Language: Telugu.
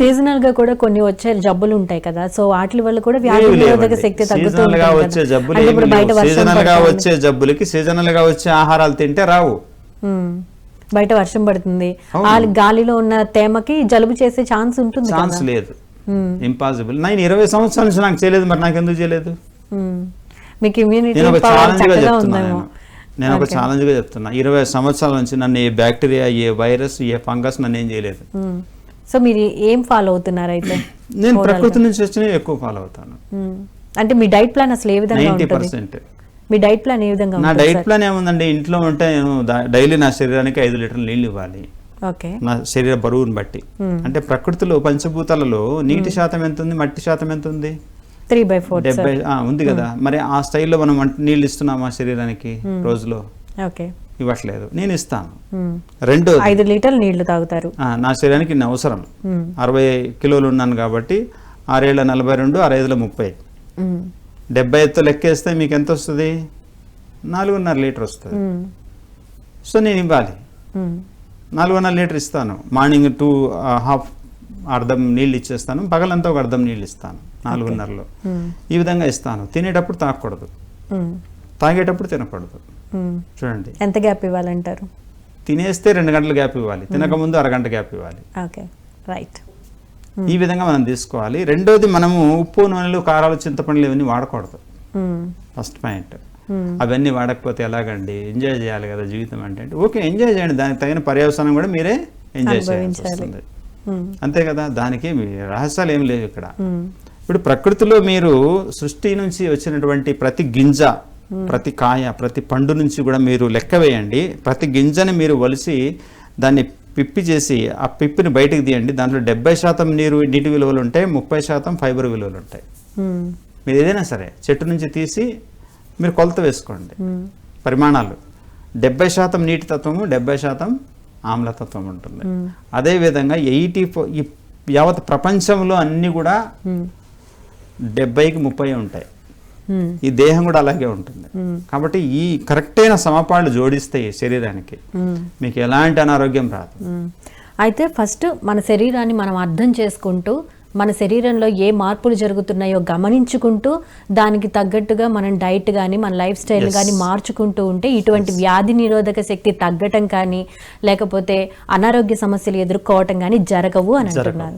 సీజనల్గా కూడా కొన్ని వచ్చే జబ్బులు ఉంటాయి కదా. సో వాటి వల్ల కూడా వ్యాధి నిరోధక. శక్తి సీజనల్గా వచ్చే. జబ్బులు సీజనల్గా పడుతుంది. వచ్చే జబ్బులకి సీజనల్గా వచ్చే ఆహారాలు తింటే రావు. బయట వర్షం పడుతుంది. గాలిలో ఉన్న తేమకి జలుబు చేసే ఛాన్స్ ఉంటుంది ఛాన్స్ లేదు. ఇంపాసిబుల్ నేను ఇరవై సంవత్సరాల నుంచి నాకు చేయలేదు మరి నాకు ఎందుకు చేయలేదు. మీకు ఇమ్యూనిటీ నేను ఒక పవర్ ఛాలెంజ్గా చక్కగా చెప్తున్నా ఉందేమో. నేను. నేను ఒక ఛాలెంజ్గా చెప్తున్నా. ఇరవై సంవత్సరాల నుంచి నన్ను ఏ బ్యాక్టీరియా ఏ వైరస్ ఏ ఫంగస్ నన్ను ఏం చేయలేదు. సో మీరు ఏం ఫాలో అవుతున్నారు అయితే? నేను ప్రకృతి నుంచి వచ్చినవి ఎక్కువ ఫాలో అవుతాను. ఉమ్. అంటే మీ డైట్ ప్లాన్ అసలు ఏ విధంగా నైంటీ పర్సెంట్. మీ డైట్ ప్లాన్ ఏ విధంగా నా డైట్ ప్లాన్ ఏముందండి? ఇంట్లో ఉంటే నేను డైలీ నా శరీరానికి ఐదు లీటర్ల నీళ్ళు ఇవ్వాలి. ఓకే. నా శరీర బరువుని బట్టి. అంటే ప్రకృతిలో పంచభూతాలలో నీటి శాతం ఎంత ఉంది? మట్టి శాతం ఎంత ఉంది? త్రీ బై ఫోర్ డెబ్బై ఆ, ఉంది కదా. మరి ఆ స్టైల్లో మనం నీళ్ళు ఇస్తున్నామా శరీరానికి రోజులో? ఓకే ఇవ్వట్లేదు. నేను ఇస్తాను. రెండో ఐదు లీటర్లు నీళ్ళు తాగుతారు. నా శరీరానికి ఇన్ని అవసరం. అరవై కిలోలు ఉన్నాను కాబట్టి ఆరేళ్ళ నలభై రెండు అరైదుల ముప్పై. డెబ్బై ఎత్తు లెక్కేస్తే మీకు ఎంత వస్తుంది? నాలుగున్నర లీటర్ వస్తుంది. సో నేను ఇవ్వాలి. నాలుగున్నర లీటర్ ఇస్తాను. మార్నింగ్ టూ హాఫ్ అర్ధం నీళ్ళు ఇచ్చేస్తాను. పగలంతా ఒక అర్ధం నీళ్ళు ఇస్తాను నాలుగున్నరలో. ఈ విధంగా ఇస్తాను. తినేటప్పుడు తాగకూడదు. తాగేటప్పుడు తినకూడదు. చూడండి. ఎంత గ్యాప్ ఇవ్వాలంటారు? తినేస్తే రెండు గంటల గ్యాప్ ఇవ్వాలి. తినకముందు అరగంట గ్యాప్ ఇవ్వాలి. ఓకే. రైట్. ఈ విధంగా మనం తీసుకోవాలి. రెండోది మనము ఉప్పు నూనెలు కారాలు చింతపండులు ఇవన్నీ వాడకూడదు. First point. అవన్నీ వాడకపోతే ఎలాగండి? ఎంజాయ్ చేయాలి కదా జీవితం అంటే ఓకే ఎంజాయ్ చేయండి. దానికి తగిన పర్యవసానం కూడా మీరే ఎంజాయ్ చేయాల్సి. వస్తుంది. అంతే కదా? దానికి రహస్యాలు ఏమి లేవు ఇక్కడ. ఇప్పుడు ప్రకృతిలో మీరు సృష్టి నుంచి వచ్చినటువంటి ప్రతి గింజ ప్రతి కాయ ప్రతి పండు నుంచి కూడా మీరు లెక్క వేయండి ప్రతి గింజని మీరు వలిసి దాన్ని పిప్పి చేసి ఆ పిప్పిని బయటకు తీయండి దాంట్లో డెబ్బై శాతం నీరు నీటి విలువలు ఉంటాయి ముప్పై శాతం ఫైబర్ విలువలు ఉంటాయి. మీరు ఏదైనా సరే చెట్టు నుంచి తీసి మీరు కొలత వేసుకోండి. పరిమాణాలు డెబ్బై శాతం నీటి తత్వము డెబ్బై శాతం ఆమ్లతత్వం ఉంటుంది అదేవిధంగా ఎయిటీ ఈ యావత్ ప్రపంచంలో అన్నీ కూడా. డెబ్బైకి ముప్పై ఉంటాయి. ఈ దేహం కూడా అలాగే ఉంటుంది. కాబట్టి ఈ కరెక్ట్ అయిన సమపాళ్ళు జోడిస్తే శరీరానికి. మీకు ఎలాంటి అనారోగ్యం రాదు. అయితే ఫస్ట్ మన శరీరాన్ని మనం అర్థం చేసుకుంటూ మన శరీరంలో ఏ మార్పులు జరుగుతున్నాయో గమనించుకుంటూ దానికి తగ్గట్టుగా మనం డైట్ కానీ మన లైఫ్ స్టైల్ కానీ మార్చుకుంటూ ఉంటే ఇటువంటి వ్యాధి నిరోధక శక్తి తగ్గటం కానీ లేకపోతే అనారోగ్య సమస్యలు ఎదుర్కోవటం కానీ జరగవు అని అంటున్నారు.